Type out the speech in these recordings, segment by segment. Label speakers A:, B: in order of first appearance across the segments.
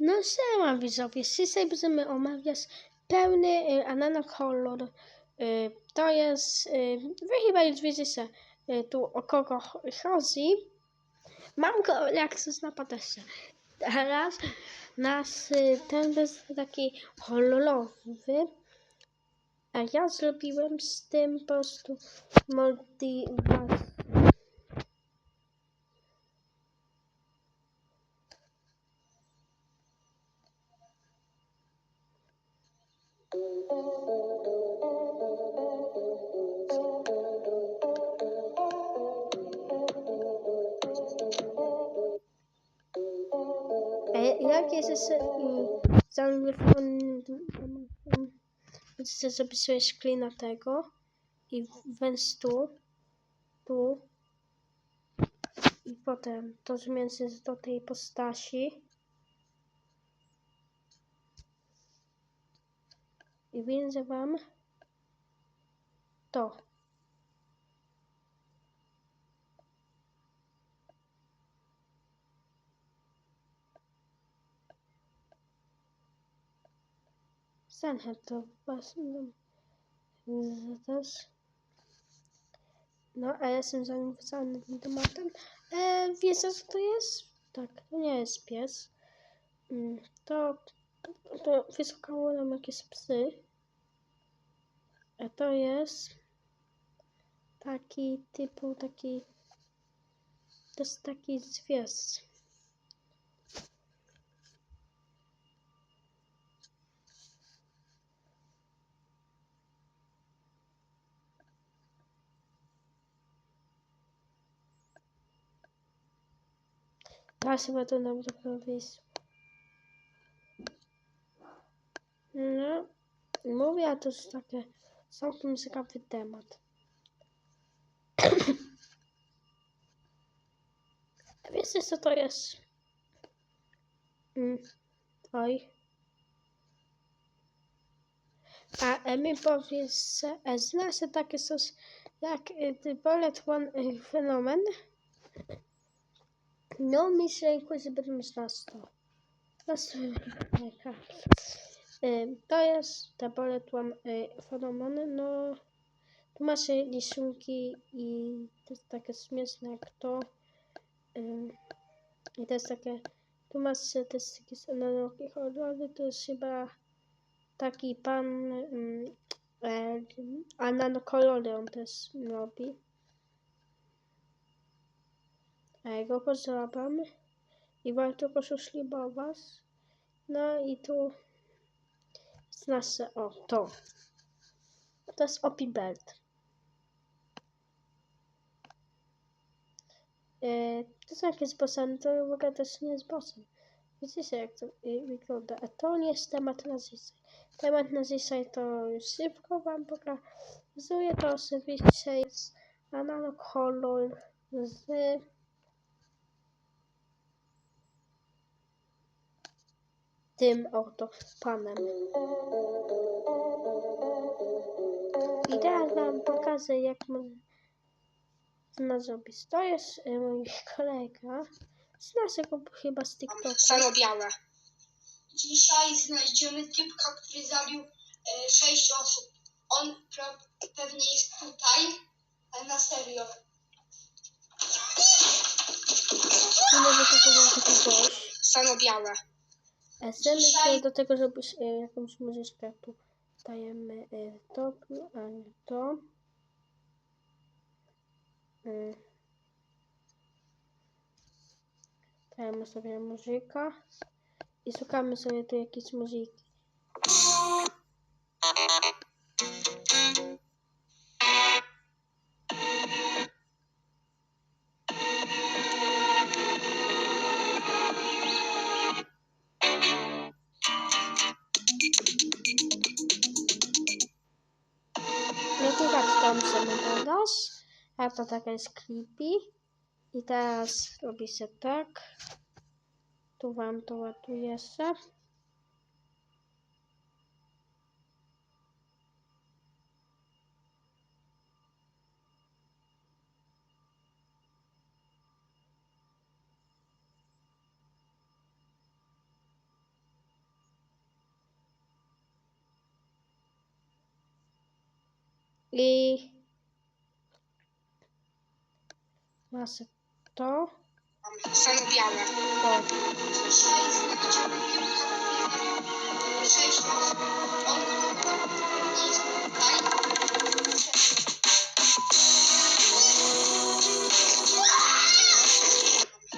A: No siema widzowie, dzisiaj będziemy omawiać pełny y, ananokolor. Y, to jest, y, wy chyba już widzicie y, tu o kogo ch- chodzi. Mam go coś na patesie. Teraz nasz y, ten jest taki kolorowy. A ja zrobiłem z tym po prostu multiverse. Jak jest zaangażowany zrobić sobie screena tego i wejść tu, tu i potem to zmienić do tej postaci i widzę wam to. Sanhe to właśnie też. No, a ja jestem zainteresowany tym tematem. E, wiecie co to jest? Tak, to nie jest pies. Mm, To, to wysokało nam jakieś psy. A to jest taki typu, taki to jest taki zwierz. Teraz chyba to nam trochę wyjść. No, mówię, a to jest takie całkiem ciekawy temat. Wiecie co to jest? Mm. Oj. A mi powiedz, e, zna się takie coś jak e, Bullet One e, fenomen? No mi się jakoś będę znać to. To jest, e, to jest Bullet One e, fenomen, no tu masz rysunki i to jest takie śmieszne jak to. Ym, I to jest takie, tu masz te takie analogie horrory, to jest chyba taki pan, um, e, a nanokolory on też robi. Go pozdrawiam i warto go subskrybować. No i tu jest o to. To jest Opi Belt. E, to są jakieś bossy, to w ogóle też nie jest bossem. Widzicie jak to wygląda. A to nie jest temat na dzisiaj. Temat na dzisiaj to szybko wam pokazuję. To oczywiście jest analog kolor z tym oto panem. I teraz wam pokażę jak można zrobić. To jest y, mój kolega z naszego chyba z TikToka.
B: Szaro-białe. Dzisiaj znajdziemy typka, który zabił e, sześć osób. On pewnie jest tutaj, ale na serio.
A: I może takiego taki gość.
B: Szaro-białe.
A: Chcemy się do tego zrobić y, jakąś muzyczkę. Tu dajemy y, to, a nie to. Y. Dajemy sobie muzyka i szukamy sobie tu jakiejś muzyki. robimy. A to taka jest creepy. I teraz robi się tak. Tu wam to ładuje się. Lee. Masę to.
B: Są białe.
A: O.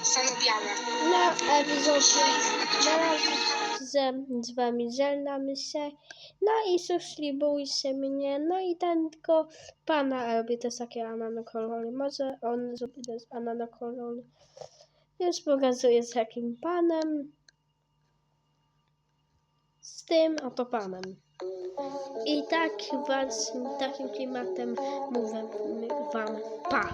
B: Są białe.
A: no epizodzie na razie ze, z wami żegnamy się. No i subskrybujcie mnie. No i ten tylko pana robi też takie ananokolory. Może on zrobi też ananokolory. Już pokazuję z jakim panem. Z tym oto panem. I tak was takim klimatem mówię wam pa.